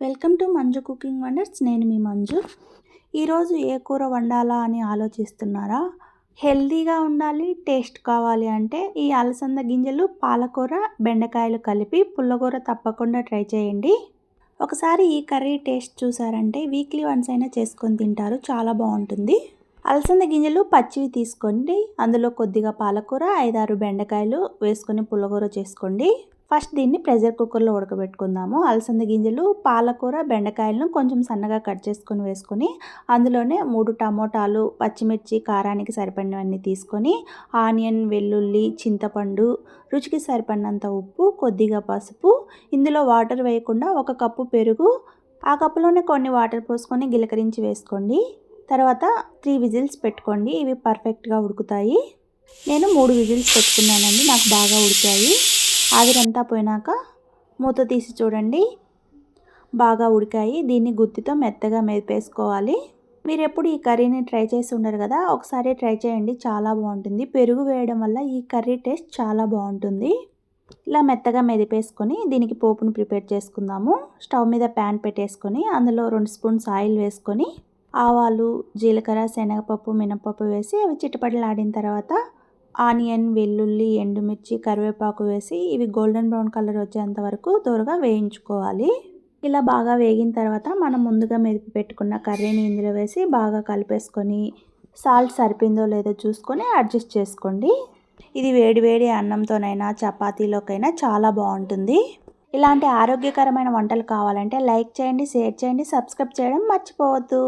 Welcome to Manju cooking wonders. నేను మీ మంజు. ఈరోజు ఏ కూర వండాలా అని ఆలోచిస్తున్నారా? హెల్తీగా ఉండాలి టేస్ట్ కావాలి అంటే ఈ అలసంద గింజలు పాలకూర బెండకాయలు కలిపి పుల్లకూర తప్పకుండా ట్రై చేయండి. ఒకసారి ఈ కర్రీ టేస్ట్ చూసారంటే వీక్లీ వన్స్ అయినా చేసుకొని తింటారు చాలా బాగుంటుంది. అలసంద గింజలు పచ్చివి తీసుకోండి అందులో కొద్దిగా పాలకూర ఐదారు బెండకాయలు వేసుకొని పుల్లకూర చేసుకోండి. ఫస్ట్ దీన్ని ప్రెషర్ కుక్కర్లో ఉడకబెట్టుకుందాము. అలసంద గింజలు పాలకూర బెండకాయలను కొంచెం సన్నగా కట్ చేసుకొని వేసుకొని అందులోనే మూడు టమోటాలు పచ్చిమిర్చి కారానికి సరిపడినవన్నీ తీసుకొని ఆనియన్ వెల్లుల్లి చింతపండు రుచికి సరిపడినంత ఉప్పు కొద్దిగా పసుపు ఇందులో వాటర్ వేయకుండా ఒక కప్పు పెరుగు ఆ కప్పులోనే కొన్ని వాటర్ పోసుకొని గిలకరించి వేసుకోండి. తర్వాత త్రీ విజిల్స్ పెట్టుకోండి. ఇవి పర్ఫెక్ట్గా ఉడుకుతాయి. నేను మూడు విజిల్స్ పెట్టుకున్నానండి. నాకు బాగా ఉడికాయి. ఆవిరంతా పోయినాక మూత తీసి చూడండి. బాగా ఉడికాయి. దీన్ని గుత్తితో మెత్తగా మెదిపేసుకోవాలి మీరు ఎప్పుడు ఈ కర్రీని ట్రై చేసి ఉండరు కదా? ఒకసారి ట్రై చేయండి. చాలా బాగుంటుంది. పెరుగు వేయడం వల్ల ఈ కర్రీ టేస్ట్ చాలా బాగుంటుంది. ఇలా మెత్తగా మెదిపేసుకొని దీనికి పోపును ప్రిపేర్ చేసుకుందాము. స్టవ్ మీద ప్యాన్ పెట్టేసుకొని అందులో రెండు స్పూన్స్ ఆయిల్ వేసుకొని ఆవాలు జీలకర్ర శనగపప్పు మినపప్పు వేసి అవి చిటపటలాడిన తర్వాత ఆనియన్ వెల్లుల్లి ఎండుమిర్చి కరివేపాకు వేసి ఇవి గోల్డెన్ బ్రౌన్ కలర్ వచ్చేంత వరకు దూరగా వేయించుకోవాలి. ఇలా బాగా వేగిన తర్వాత మనం ముందుగా మెదిపి పెట్టుకున్న కర్రీని ఇందులో వేసి బాగా కలిపేసుకొని సాల్ట్ సరిపోయిందో లేదో చూసుకొని అడ్జస్ట్ చేసుకోండి. ఇది వేడి వేడి అన్నంతోనైనా చపాతీలోకైనా చాలా బాగుంటుంది. ఇలాంటి ఆరోగ్యకరమైన వంటలు కావాలంటే లైక్ చేయండి షేర్ చేయండి సబ్స్క్రైబ్ చేయడం మర్చిపోవద్దు.